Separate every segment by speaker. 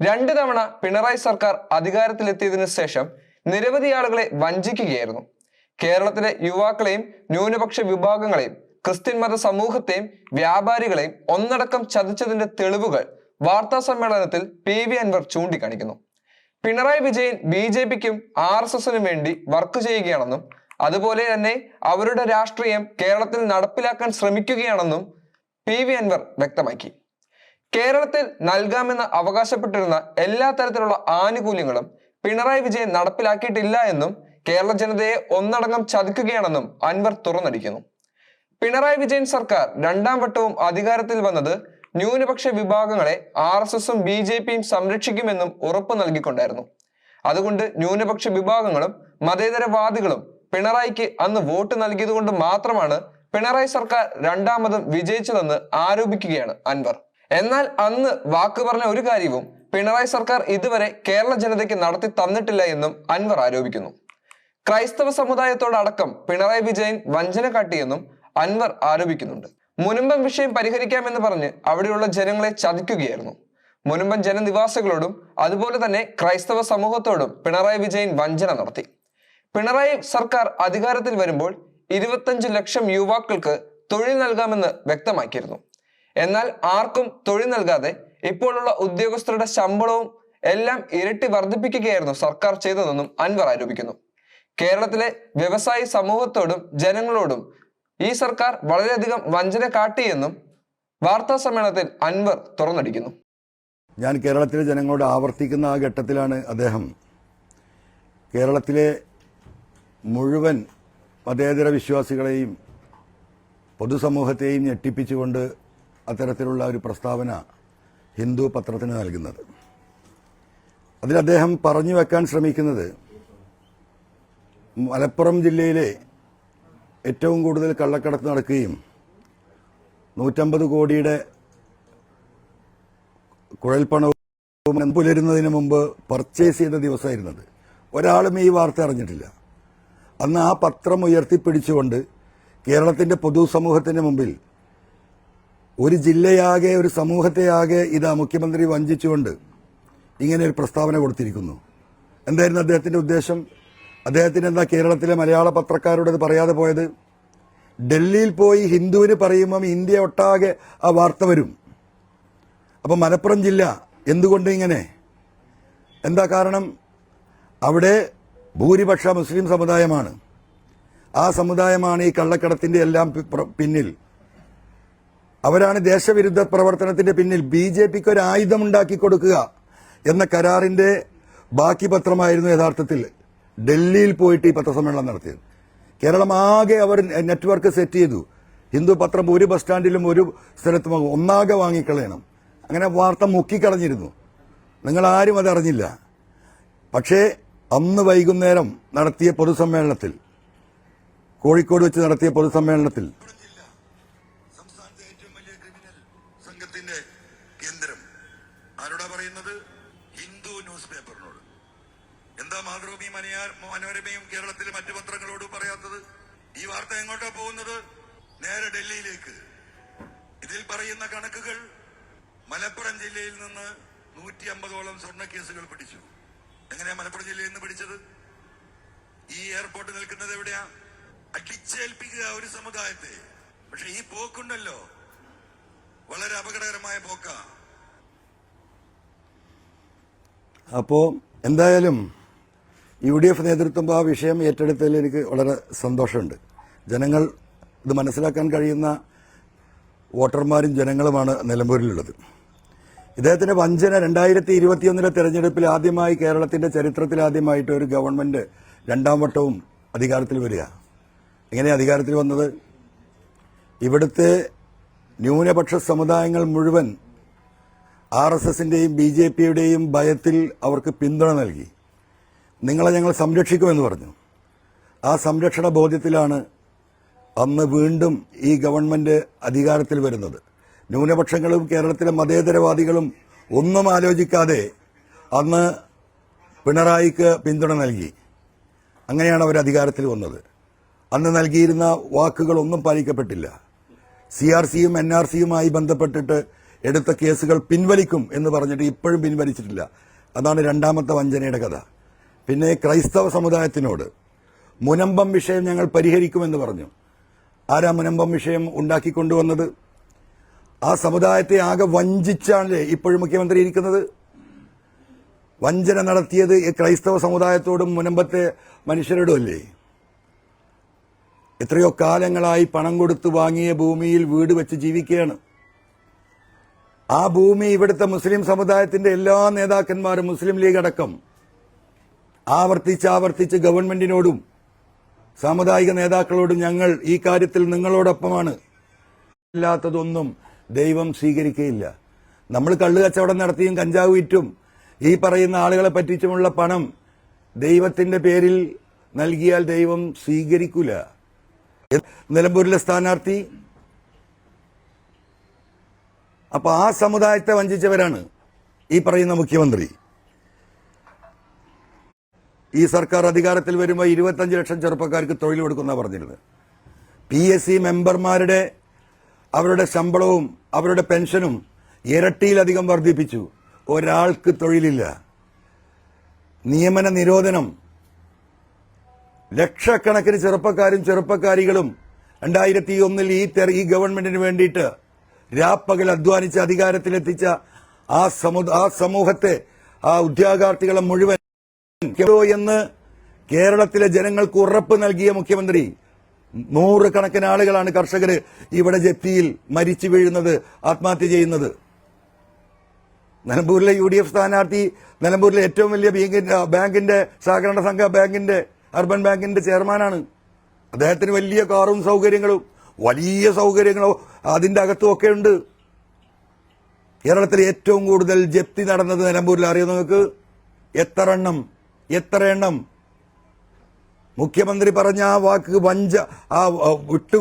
Speaker 1: രണ്ട് തവണ പിണറായി സർക്കാർ അധികാരത്തിലെത്തിയതിനു ശേഷം നിരവധി ആളുകളെ വഞ്ചിക്കുകയായിരുന്നു. കേരളത്തിലെ യുവാക്കളെയും ന്യൂനപക്ഷ വിഭാഗങ്ങളെയും ക്രിസ്ത്യൻ മത സമൂഹത്തെയും വ്യാപാരികളെയും ഒന്നടക്കം ചതിച്ചതിന്റെ തെളിവുകൾ വാർത്താ സമ്മേളനത്തിൽ പി വി അൻവർ ചൂണ്ടിക്കാണിക്കുന്നു. പിണറായി വിജയൻ ബി ജെ പിക്കും ആർ എസ് എസിനും വേണ്ടി വർക്ക് ചെയ്യുകയാണെന്നും അതുപോലെ തന്നെ അവരുടെ രാഷ്ട്രീയം കേരളത്തിൽ നടപ്പിലാക്കാൻ ശ്രമിക്കുകയാണെന്നും പി വി അൻവർ വ്യക്തമാക്കി. കേരളത്തിൽ നൽകാമെന്ന് അവകാശപ്പെട്ടിരുന്ന എല്ലാ തരത്തിലുള്ള ആനുകൂല്യങ്ങളും പിണറായി വിജയൻ നടപ്പിലാക്കിയിട്ടില്ല എന്നും കേരള ജനതയെ ഒന്നടങ്കം ചതിക്കുകയാണെന്നും അൻവർ തുറന്നടിക്കുന്നു. പിണറായി വിജയൻ സർക്കാർ രണ്ടാം വട്ടവും അധികാരത്തിൽ വന്നത് ന്യൂനപക്ഷ വിഭാഗങ്ങളെ ആർ എസ് എസും ബി ജെ പിയും സംരക്ഷിക്കുമെന്നും ഉറപ്പു നൽകിക്കൊണ്ടായിരുന്നു. അതുകൊണ്ട് ന്യൂനപക്ഷ വിഭാഗങ്ങളും മതേതരവാദികളും പിണറായിക്ക് അന്ന് വോട്ട് നൽകിയതുകൊണ്ട് മാത്രമാണ് പിണറായി സർക്കാർ രണ്ടാമതും വിജയിച്ചതെന്ന് ആരോപിക്കുകയാണ് അൻവർ. എന്നാൽ അന്ന് വാക്ക് പറഞ്ഞ ഒരു കാര്യവും പിണറായി സർക്കാർ ഇതുവരെ കേരള ജനതയ്ക്ക് നടത്തി തന്നിട്ടില്ല എന്നും അൻവർ ആരോപിക്കുന്നു. ക്രൈസ്തവ സമുദായത്തോടക്കം പിണറായി വിജയൻ വഞ്ചന കാട്ടിയെന്നും അൻവർ ആരോപിക്കുന്നുണ്ട്. മുനുമ്പം വിഷയം പരിഹരിക്കാമെന്ന് പറഞ്ഞ് അവിടെയുള്ള ജനങ്ങളെ ചതിക്കുകയായിരുന്നു. മുനമ്പം ജനനിവാസികളോടും അതുപോലെ തന്നെ ക്രൈസ്തവ സമൂഹത്തോടും പിണറായി വിജയൻ വഞ്ചന നടത്തി. പിണറായി സർക്കാർ അധികാരത്തിൽ വരുമ്പോൾ ഇരുപത്തഞ്ച് ലക്ഷം യുവാക്കൾക്ക് തൊഴിൽ നൽകാമെന്ന് വ്യക്തമാക്കിയിരുന്നു. എന്നാൽ ആർക്കും തൊഴിൽ നൽകാതെ ഇപ്പോഴുള്ള ഉദ്യോഗസ്ഥരുടെ ശമ്പളവും എല്ലാം ഇരട്ടി വർദ്ധിപ്പിക്കുകയായിരുന്നു സർക്കാർ ചെയ്തതെന്നും അൻവർ ആരോപിക്കുന്നു. കേരളത്തിലെ വ്യവസായി സമൂഹത്തോടും ജനങ്ങളോടും ഈ സർക്കാർ വളരെയധികം വഞ്ചന കാട്ടിയെന്നും വാർത്താ സമ്മേളനത്തിൽ അൻവർ തുറന്നടിക്കുന്നു.
Speaker 2: ഞാൻ കേരളത്തിലെ ജനങ്ങളോട് ആവർത്തിക്കുന്ന ആ ഘട്ടത്തിലാണ് അദ്ദേഹം. കേരളത്തിലെ മുഴുവൻ മതേതര വിശ്വാസികളെയും പൊതുസമൂഹത്തെയും ഞെട്ടിപ്പിച്ചുകൊണ്ട് അത്തരത്തിലുള്ള ഒരു പ്രസ്താവന ഹിന്ദു പത്രത്തിന് നൽകുന്നത്. അതിൽ അദ്ദേഹം പറഞ്ഞു വെക്കാൻ ശ്രമിക്കുന്നത് മലപ്പുറം ജില്ലയിലെ ഏറ്റവും കൂടുതൽ കള്ളക്കടത്ത് നടക്കുകയും നൂറ്റമ്പത് കോടിയുടെ കുഴൽപ്പണവും പുലരുന്നതിന് മുമ്പ് പർച്ചേസ് ചെയ്ത ദിവസമായിരുന്നത്. ഒരാളും ഈ വാർത്ത അറിഞ്ഞിട്ടില്ല. അന്ന് ആ പത്രം ഉയർത്തിപ്പിടിച്ചുകൊണ്ട് കേരളത്തിന്റെ പൊതുസമൂഹത്തിന്റെ മുമ്പിൽ ഒരു ജില്ലയാകെ ഒരു സമൂഹത്തെയാകെ ഇതാ മുഖ്യമന്ത്രി വഞ്ചിച്ചുകൊണ്ട് ഇങ്ങനെ ഒരു പ്രസ്താവന കൊടുത്തിരിക്കുന്നു. എന്തായിരുന്നു അദ്ദേഹത്തിന്റെ ഉദ്ദേശം? അദ്ദേഹത്തിന് എന്താ കേരളത്തിലെ മലയാള പത്രക്കാരോട് അത് പറയാതെ പോയത്? ഡൽഹിയിൽ പോയി ഹിന്ദുവിന് പറയുമ്പം ഇന്ത്യ ഒട്ടാകെ ആ വാർത്ത വരും. അപ്പം മലപ്പുറം ജില്ല എന്തുകൊണ്ട് ഇങ്ങനെ? എന്താ കാരണം? അവിടെ ഭൂരിപക്ഷ മുസ്ലിം സമുദായമാണ്. ആ സമുദായമാണ് ഈ കള്ളക്കടത്തിന്റെ എല്ലാം പിന്നിൽ. അവരാണ് ദേശവിരുദ്ധ പ്രവർത്തനത്തിന്റെ പിന്നിൽ ബി ജെ പിക്ക് ഒരു ആയുധം ഉണ്ടാക്കി കൊടുക്കുക എന്ന കരാറിന്റെ ബാക്കി പത്രമായിരുന്നു യഥാർത്ഥത്തിൽ ഡൽഹിയിൽ പോയിട്ട് ഈ പത്രസമ്മേളനം നടത്തിയത്. കേരളം ആകെ അവർ നെറ്റ്വർക്ക് സെറ്റ് ചെയ്തു. ഹിന്ദു പത്രം ഒരു ബസ് സ്റ്റാൻഡിലും ഒരു സ്ഥലത്തും ഒന്നാകെ വാങ്ങിക്കളയണം. അങ്ങനെ വാർത്ത മുക്കിക്കളഞ്ഞിരുന്നു. നിങ്ങൾ ആരും അതറിഞ്ഞില്ല പക്ഷേ അന്ന് വൈകുന്നേരം നടത്തിയ പൊതുസമ്മേളനത്തിൽ കോഴിക്കോട് വെച്ച് നടത്തിയ പൊതുസമ്മേളനത്തിൽ
Speaker 3: മാതൃഭൂമി മനോരമയും കേരളത്തിലെ മറ്റു പത്രങ്ങളോട് പറയാത്തത് ഈ വാർത്ത എങ്ങോട്ടാ പോകുന്നത്? നേരെ ഡൽഹിയിലേക്ക്. ഇതിൽ പറയുന്ന കണക്കുകൾ മലപ്പുറം ജില്ലയിൽ നിന്ന് നൂറ്റി അമ്പതോളം സ്വർണ കേസുകൾ പിടിച്ചു. എങ്ങനെയാ മലപ്പുറം ജില്ലയിൽ നിന്ന് പിടിച്ചത്? ഈ എയർപോർട്ട് നിൽക്കുന്നത് എവിടെയാ? അടിച്ചേൽപ്പിക്കുക ഒരു സമുദായത്തെ. പക്ഷെ ഈ പോക്കുണ്ടല്ലോ. വളരെ അപകടകരമായ പോക്കാ.
Speaker 2: അപ്പോ എന്തായാലും യു ഡി എഫ് നേതൃത്വം ആ വിഷയം ഏറ്റെടുത്തതിൽ എനിക്ക് വളരെ സന്തോഷമുണ്ട്. ജനങ്ങൾ ഇത് മനസ്സിലാക്കാൻ കഴിയുന്ന വോട്ടർമാരും ജനങ്ങളുമാണ് നിലമ്പൂരിലുള്ളത്. ഇദ്ദേഹത്തിന്റെ വഞ്ചന രണ്ടായിരത്തി ഇരുപത്തിയൊന്നിലെ തെരഞ്ഞെടുപ്പിൽ ആദ്യമായി കേരളത്തിന്റെ ചരിത്രത്തിൽ ആദ്യമായിട്ട് ഒരു ഗവൺമെന്റ് രണ്ടാം വട്ടവും അധികാരത്തിൽ വരിക. എങ്ങനെ അധികാരത്തിൽ വന്നത്? ഇവിടുത്തെ ന്യൂനപക്ഷ സമുദായങ്ങൾ മുഴുവൻ ആർ എസ് എസിന്റെയും ബി ജെ പിയുടെയും ഭയത്തിൽ അവർക്ക് പിന്തുണ നൽകി. നിങ്ങളെ ഞങ്ങൾ സംരക്ഷിക്കുമെന്ന് പറഞ്ഞു. ആ സംരക്ഷണ ബോധ്യത്തിലാണ് അന്ന് വീണ്ടും ഈ ഗവൺമെന്റ് അധികാരത്തിൽ വരുന്നത്. ന്യൂനപക്ഷങ്ങളും കേരളത്തിലെ മതേതരവാദികളും ഒന്നും ആലോചിക്കാതെ അന്ന് പിണറായിക്ക് പിന്തുണ നൽകി. അങ്ങനെയാണ് അവർ അധികാരത്തിൽ വന്നത്. അന്ന് നൽകിയിരുന്ന വാക്കുകളൊന്നും പാലിക്കപ്പെട്ടില്ല. സി ആർ സിയും എൻ ആർ സിയുമായി ബന്ധപ്പെട്ടിട്ട് എടുത്ത കേസുകൾ പിൻവലിക്കും എന്ന് പറഞ്ഞിട്ട് ഇപ്പോഴും പിൻവലിച്ചിട്ടില്ല. അതാണ് രണ്ടാമത്തെ വഞ്ചനയുടെ കഥ. പിന്നെ ക്രൈസ്തവ സമുദായത്തിനോട് മുനമ്പം വിഷയം ഞങ്ങൾ പരിഹരിക്കുമെന്ന് പറഞ്ഞു. ആരാ മുനമ്പം വിഷയം ഉണ്ടാക്കിക്കൊണ്ടുവന്നത്? ആ സമുദായത്തെ ആകെ വഞ്ചിച്ചാണല്ലേ ഇപ്പോഴും മുഖ്യമന്ത്രി ഇരിക്കുന്നത്? വഞ്ചന നടത്തിയത് ക്രൈസ്തവ സമുദായത്തോടും മുനമ്പത്തെ മനുഷ്യരോടും അല്ലേ? എത്രയോ കാലങ്ങളായി പണം കൊടുത്ത് വാങ്ങിയ ഭൂമിയിൽ വീട് വെച്ച് ജീവിക്കുകയാണ്. ആ ഭൂമി ഇവിടുത്തെ മുസ്ലിം സമുദായത്തിന്റെ എല്ലാ നേതാക്കന്മാരും മുസ്ലിം ലീഗ് അടക്കം. ആവർത്തിച്ച് ആവർത്തിച്ച് ഗവൺമെന്റിനോടും സാമുദായിക നേതാക്കളോടും ഞങ്ങൾ ഈ കാര്യത്തിൽ നിങ്ങളോടൊപ്പമാണ്. ഇല്ലാത്തതൊന്നും ദൈവം സ്വീകരിക്കുകയില്ല നമ്മൾ കള്ളു കച്ചവടം നടത്തിയും കഞ്ചാവ് വിറ്റും ഈ പറയുന്ന ആളുകളെ പറ്റിച്ചുമുള്ള പണം ദൈവത്തിന്റെ പേരിൽ നൽകിയാൽ ദൈവം സ്വീകരിക്കൂല. നിലമ്പൂരിലെ സ്ഥാനാർത്ഥി അപ്പൊ ആ സമുദായത്തെ വഞ്ചിച്ചവരാണ് ഈ പറയുന്ന മുഖ്യമന്ത്രി. ഈ സർക്കാർ അധികാരത്തിൽ വരുമ്പോൾ ഇരുപത്തഞ്ച് ലക്ഷം ചെറുപ്പക്കാർക്ക് തൊഴിൽ കൊടുക്കുന്ന പറഞ്ഞിരുന്നത് പി എസ് സി മെമ്പർമാരുടെ അവരുടെ ശമ്പളവും അവരുടെ പെൻഷനും ഇരട്ടിയിലധികം വർദ്ധിപ്പിച്ചു. ഒരാൾക്ക് തൊഴിലില്ല. നിയമന നിരോധനം. ലക്ഷക്കണക്കിന് ചെറുപ്പക്കാരും ചെറുപ്പക്കാരികളും രണ്ടായിരത്തി ഒന്നിൽ ഈ തെര- ഈ ഗവൺമെന്റിന് വേണ്ടിയിട്ട് രാപ്പകൽ അധ്വാനിച്ച് അധികാരത്തിലെത്തിച്ച ആ സമു ആ സമൂഹത്തെ ആ ഉദ്യോഗാർത്ഥികളെ മുഴുവൻ എന്ന് കേരളത്തിലെ ജനങ്ങൾക്ക് ഉറപ്പ് നൽകിയ മുഖ്യമന്ത്രി. നൂറുകണക്കിന് ആളുകളാണ് കർഷകർ ഇവിടെ ജപ്തിയിൽ മരിച്ചു വീഴുന്നത് ആത്മഹത്യ ചെയ്യുന്നത്. നിലമ്പൂരിലെ യു ഡി എഫ് സ്ഥാനാർത്ഥി നിലമ്പൂരിലെ ഏറ്റവും വലിയ ബാങ്കിന്റെ സഹകരണ സംഘ ബാങ്കിന്റെ അർബൻ ബാങ്കിന്റെ ചെയർമാനാണ്. അദ്ദേഹത്തിന് വലിയ കാറും സൗകര്യങ്ങളും വലിയ സൗകര്യങ്ങളോ അതിന്റെ അകത്തും ഒക്കെ ഉണ്ട്. കേരളത്തിൽ ഏറ്റവും കൂടുതൽ ജപ്തി നടന്നത് നിലമ്പൂരിൽ അറിയോ നിങ്ങൾക്ക്? എത്ര എണ്ണം? എത്ര എണ്ണം മുഖ്യമന്ത്രി പറഞ്ഞ ആ വാക്ക് വഞ്ച ആ വിട്ടു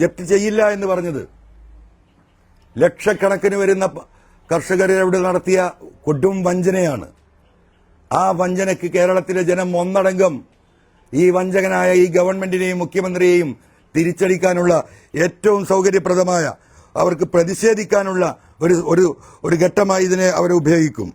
Speaker 2: ജപ്തി ചെയ്യില്ല എന്ന് പറഞ്ഞത്. ലക്ഷക്കണക്കിന് വരുന്ന കർഷകരോട് നടത്തിയ കൊടും വഞ്ചനയാണ്. ആ വഞ്ചനയ്ക്ക് കേരളത്തിലെ ജനം ഒന്നടങ്കം ഈ വഞ്ചകനായ ഈ ഗവൺമെന്റിനെയും മുഖ്യമന്ത്രിയെയും തിരിച്ചടിക്കാനുള്ള ഏറ്റവും സൗകര്യപ്രദമായ അവർക്ക് പ്രതിഷേധിക്കാനുള്ള ഒരു ഒരു ഘട്ടമായി ഇതിനെ അവർ ഉപയോഗിക്കും.